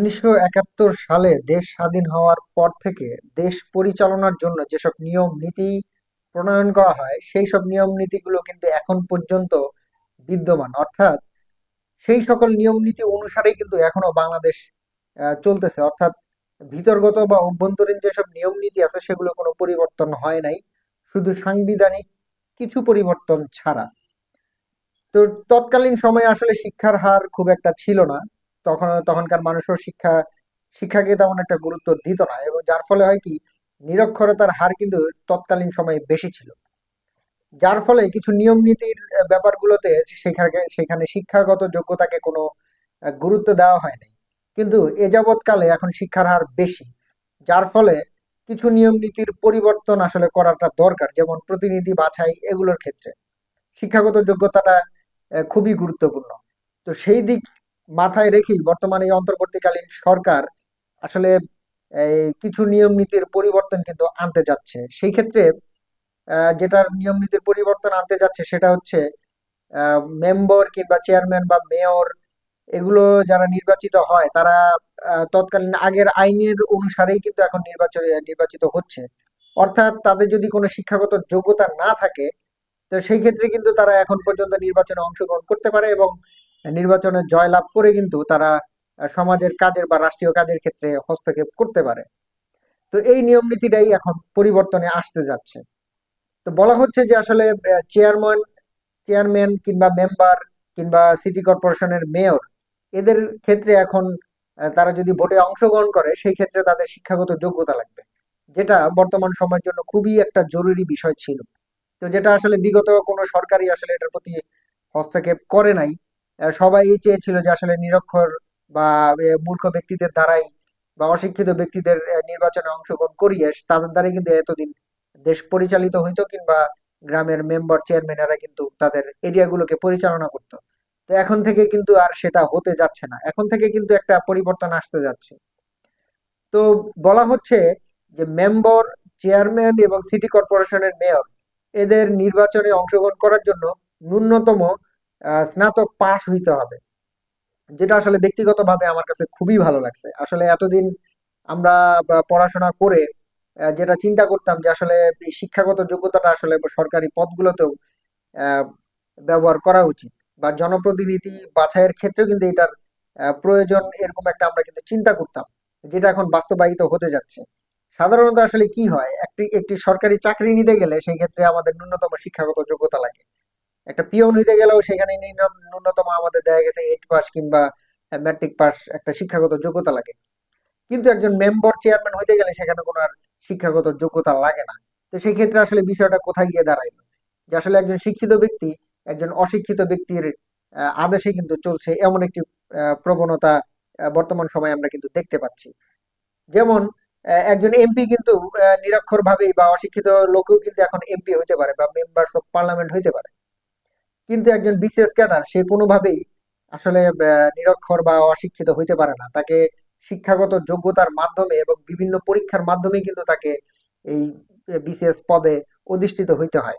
উনিশশো একাত্তর সালে দেশ স্বাধীন হওয়ার পর থেকে দেশ পরিচালনার জন্য যেসব নিয়ম নীতি প্রণয়ন করা হয়, সেই সব নিয়ম নীতিগুলো কিন্তু এখন পর্যন্ত বিদ্যমান। অর্থাৎ সেই সকল নিয়ম নীতি অনুসারেই কিন্তু এখনও বাংলাদেশ চলতেছে। অর্থাৎ ভিতরগত বা অভ্যন্তরীণ যেসব নিয়ম নীতি আছে, সেগুলো কোনো পরিবর্তন হয় নাই। শুধু সাংবিধানিক কিছু পরিবর্তন ছাড়া। তো তৎকালীন সময়ে আসলে শিক্ষার হার খুব একটা ছিল না। তখন, তখনকার মানুষও শিক্ষা, শিক্ষাকে তেমন একটা গুরুত্ব দিত না এবং যার ফলে হয় কি, নিরক্ষরতার হার কিন্তু তৎকালীন সময়ে বেশি ছিল। যার ফলে কিছু নিয়ম নীতির ব্যাপারগুলোতে সেখানে সেখানে শিক্ষাগত যোগ্যতাকে কোনো গুরুত্ব দেওয়া হয় নাই। কিন্তু এ যাবৎকালে এখন শিক্ষার হার বেশি, যার ফলে কিছু নিয়ম নীতির পরিবর্তন আসলে করাটা দরকার, যেমন প্রতিনিধি বাছাই এগুলোর ক্ষেত্রে। শিক্ষাগত যোগ্যতাটা খুবই গুরুত্বপূর্ণ। তো সেই দিক মাথায় রেখেই বর্তমানে এই অন্তর্বর্তীকালীন সরকার আসলে কিছু নিয়ম নীতির পরিবর্তন কিন্তু আনতে যাচ্ছে। সেই ক্ষেত্রে যেটার নিয়ম নীতির পরিবর্তন আনতে যাচ্ছে সেটা হচ্ছে মেম্বার কিংবা চেয়ারম্যান বা মেয়র এগুলো যারা নির্বাচিত হয়, তারা তৎকালীন আগের আইনের অনুসারেই কিন্তু এখন নির্বাচন, নির্বাচিত হচ্ছে। অর্থাৎ তাদের যদি কোনো শিক্ষাগত যোগ্যতা না থাকে, তো সেই ক্ষেত্রে কিন্তু তারা এখন পর্যন্ত নির্বাচনে অংশগ্রহণ করতে পারে এবং নির্বাচনে জয়লাভ করে কিন্তু তারা সমাজের কাজের বা রাষ্ট্রীয় কাজের ক্ষেত্রে হস্তক্ষেপ করতে পারে। তো এই নিয়ম নীতিটাই এখন পরিবর্তনে আসতে যাচ্ছে। তো বলা হচ্ছে যে আসলে চেয়ারম্যান চেয়ারম্যান কিংবা মেম্বার কিংবা সিটি কর্পোরেশনের মেয়র, এদের ক্ষেত্রে এখন তারা যদি ভোটে অংশগ্রহণ করে, সেই ক্ষেত্রে তাদের শিক্ষাগত যোগ্যতা লাগবে। যেটা বর্তমান সময়ের জন্য খুবই একটা জরুরি বিষয় ছিল। তো যেটা আসলে বিগত কোনো সরকারই আসলে এটার প্রতি হস্তক্ষেপ করে নাই। সবাই চেয়েছিল যে আসলে নিরক্ষর বা মূর্খ ব্যক্তিদের দ্বারাই বা অশিক্ষিত ব্যক্তিদের নির্বাচনে অংশগ্রহণ করিয়ে তাদের দ্বারাই কিন্তু এতদিন দেশ পরিচালিত হইতো কিংবা গ্রামের মেম্বার, চেয়ারম্যানেরা কিন্তু তাদের এরিয়াগুলোকে পরিচালনা করতো। তো এখন থেকে কিন্তু আর সেটা হতে যাচ্ছে না। এখন থেকে কিন্তু একটা পরিবর্তন আসতে যাচ্ছে। তো বলা হচ্ছে যে মেম্বার, চেয়ারম্যান এবং সিটি কর্পোরেশনের মেয়র এদের নির্বাচনে অংশগ্রহণ করার জন্য ন্যূনতম স্নাতক পাশ হইতে হবে। যেটা আসলে ব্যক্তিগতভাবে আমার কাছে খুবই ভালো লাগছে। আসলে এতদিন আমরা পড়াশোনা করে যেটা চিন্তা করতাম যে আসলে শিক্ষাগত যোগ্যতাটা আসলে সরকারি পদগুলোতেও ব্যবহার করা উচিত। বা জনপ্রতিনিধি বাছাইয়ের ক্ষেত্রেও কিন্তু এটার প্রয়োজন এরকম একটা আমরা কিন্তু চিন্তা করতাম, যেটা এখন বাস্তবায়িত হতে যাচ্ছে। সাধারণত আসলে কি হয়, একটি একটি সরকারি চাকরি নিতে গেলে সেই ক্ষেত্রে আমাদের ন্যূনতম শিক্ষাগত যোগ্যতা লাগে। একটা পিওন নিতে গেলেও সেখানে ন্যূনতম আমাদের দেখা গেছে এইট পাস কিংবা ম্যাট্রিক পাস একটা শিক্ষাগত যোগ্যতা লাগে। কিন্তু একজন মেম্বার চেয়ারম্যান হইতে গেলে সেখানে কোনো আর শিক্ষাগত যোগ্যতা লাগে না। তো সেই ক্ষেত্রে আসলে বিষয়টা কোথায় গিয়ে দাঁড়াইলো? যে আসলে একজন শিক্ষিত ব্যক্তি, একজন অশিক্ষিত ব্যক্তির আদেশে কিন্তু চলছে এমন একটি প্রবণতা বর্তমান সময়ে আমরা কিন্তু দেখতে পাচ্ছি। যেমন একজন এমপি কিন্তু নিরক্ষর ভাবেই বা অশিক্ষিত লোকেও কিন্তু এখন এমপি হইতে পারে বা মেম্বার্স অফ পার্লামেন্ট হইতে পারে। কিন্তু একজন বিসিএস ক্যাডার সে কোনোভাবেই আসলে নিরক্ষর বা অশিক্ষিত হইতে পারে না। তাকে শিক্ষাগত যোগ্যতার মাধ্যমে এবং বিভিন্ন পরীক্ষার মাধ্যমে কিন্তু তাকে এই বিসিএস পদে অধিষ্ঠিত হইতে হয়।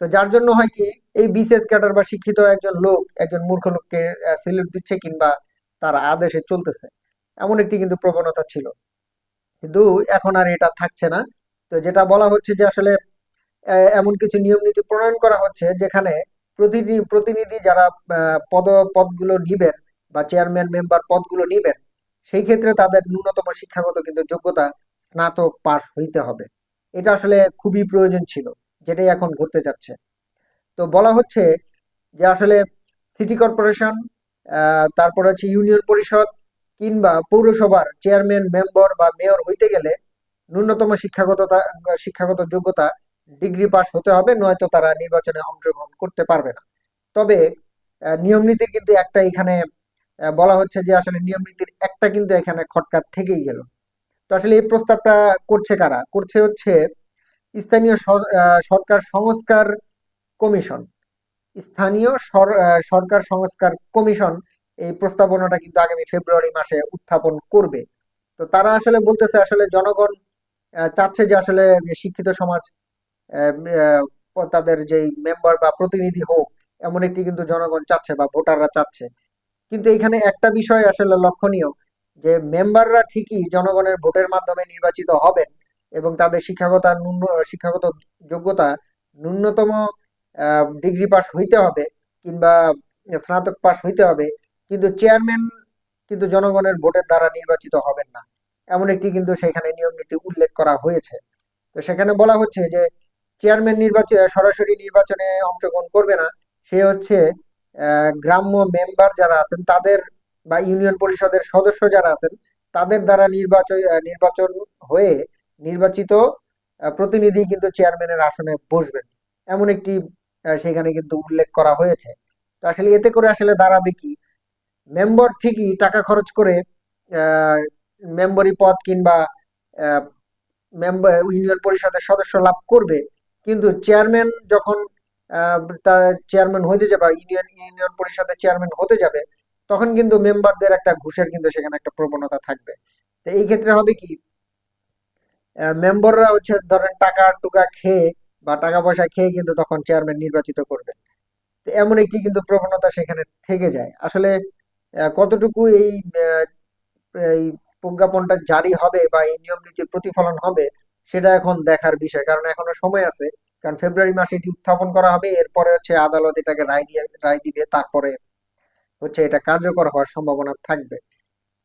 তো যার জন্য হয় কি, এই বিসিএস ক্যাডার বা শিক্ষিত একজন লোক, একজন মূর্খ লোককে সিলেক্ট দিচ্ছে কিংবা তার আদেশে চলতেছে। এমন একটি কিন্তু প্রবণতা ছিল। কিন্তু এখন আর এটা থাকছে না। তো যেটা বলা হচ্ছে যে আসলে এমন কিছু নিয়ম নীতি প্রণয়ন করা হচ্ছে যেখানে প্রতিটি প্রতিনিধি যারা পদ, পদগুলো নিবেন বা চেয়ারম্যান মেম্বার পদগুলো নিবেন, সেই ক্ষেত্রে তাদের ন্যূনতম শিক্ষাগত কিন্তু যোগ্যতা স্নাতক পাশ হইতে হবে। এটা আসলে খুবই প্রয়োজন ছিল, যেটাই এখন ঘটতে যাচ্ছে। তো বলা হচ্ছে যে আসলে সিটি কর্পোরেশন তারপর হচ্ছে ইউনিয়ন পরিষদ কিংবা পৌরসভার চেয়ারম্যান মেম্বার বা মেয়র হইতে গেলে ন্যূনতম শিক্ষাগত শিক্ষাগত যোগ্যতা ডিগ্রি পাস হতে হবে, নয়তো তারা নির্বাচনে অংশগ্রহণ করতে পারবে না। তবে নিয়ম নীতির কিন্তু একটা এখানে বলা হচ্ছে যে আসলে নিয়ম নীতির একটা কিন্তু এখানে খটকা থেকেই গেল। তো আসলে এই প্রস্তাবটা করছে কারা? করছে হচ্ছে স্থানীয় সরকার সংস্কার কমিশন। স্থানীয় সরকার সংস্কার কমিশন এই প্রস্তাবনাটা কিন্তু আগামী ফেব্রুয়ারি মাসে উত্থাপন করবে। তো তারা আসলে বলতেছে, আসলে জনগণ চাচ্ছে যে আসলে শিক্ষিত সমাজ তাদের যেই মেম্বার বা প্রতিনিধি হোক, এমন একটি কিন্তু জনগণ চাচ্ছে বা ভোটাররা চাচ্ছে। কিন্তু এখানে একটা বিষয় আসলে লক্ষণীয়, যে মেম্বাররা ঠিকই জনগণের ভোটের মাধ্যমে নির্বাচিত হবেন এবং তাদের শিক্ষাগত ন্যূন, শিক্ষাগত যোগ্যতা ন্যূনতম ডিগ্রি পাস হইতে হবে কিংবা স্নাতক পাস হইতে হবে, কিন্তু চেয়ারম্যান কিন্তু জনগণের ভোটের দ্বারা নির্বাচিত হবেন না। এমন একটি কিন্তু সেখানে নিয়ম নীতি উল্লেখ করা হয়েছে। তো সেখানে বলা হচ্ছে যে চেয়ারম্যান নির্বাচন সরাসরি নির্বাচনে অংশগ্রহণ করবে না। সে হচ্ছে গ্রাম্য মেম্বার যারা আছেন, তাদের বা ইউনিয়ন পরিষদের সদস্য যারা আছেন, তাদের দ্বারা নির্বাচন নির্বাচন হয়ে নির্বাচিত প্রতিনিধি কিন্তু চেয়ারম্যানের আসনে বসবেন। এমন একটি সেখানে কিন্তু উল্লেখ করা হয়েছে। তো আসলে এতে করে আসলে দাঁড়াবে কি? মেম্বার ঠিকই টাকা খরচ করে মেম্বরি পদ কিংবা মেম্বার ইউনিয়ন পরিষদের সদস্য লাভ করবে কিন্তু চেয়ারম্যান যখন চেয়ারম্যান হতে যাবে ইউনিয়ন ইউনিয়ন পরিষদের চেয়ারম্যান হতে যাবে, তখন কিন্তু মেম্বারদের একটা ঘুষের কিন্তু সেখানে একটা প্রবণতা থাকবে। তো এই ক্ষেত্রে হবে কি মেম্বাররা হচ্ছে ধরেন টাকা টুকা খেয়ে বা টাকা পয়সা খেয়ে কিন্তু তখন চেয়ারম্যান নির্বাচিত করবে। তো এমন একটি কিন্তু প্রবণতা সেখানে থেকে যায়। আসলে কতটুকু এই এই প্রজ্ঞাপনটা জারি হবে বা এই নিয়ম নীতির প্রতিফলন হবে সেটা এখন দেখার বিষয়, কারণ এখনও সময় আছে। কারণ ফেব্রুয়ারি মাসে এটি উত্থাপন করা হবে, এরপরে হচ্ছে আদালত এটাকে রায় দিয়ে, রায় দিবে, তারপরে হচ্ছে এটা কার্যকর হওয়ার সম্ভাবনা থাকবে।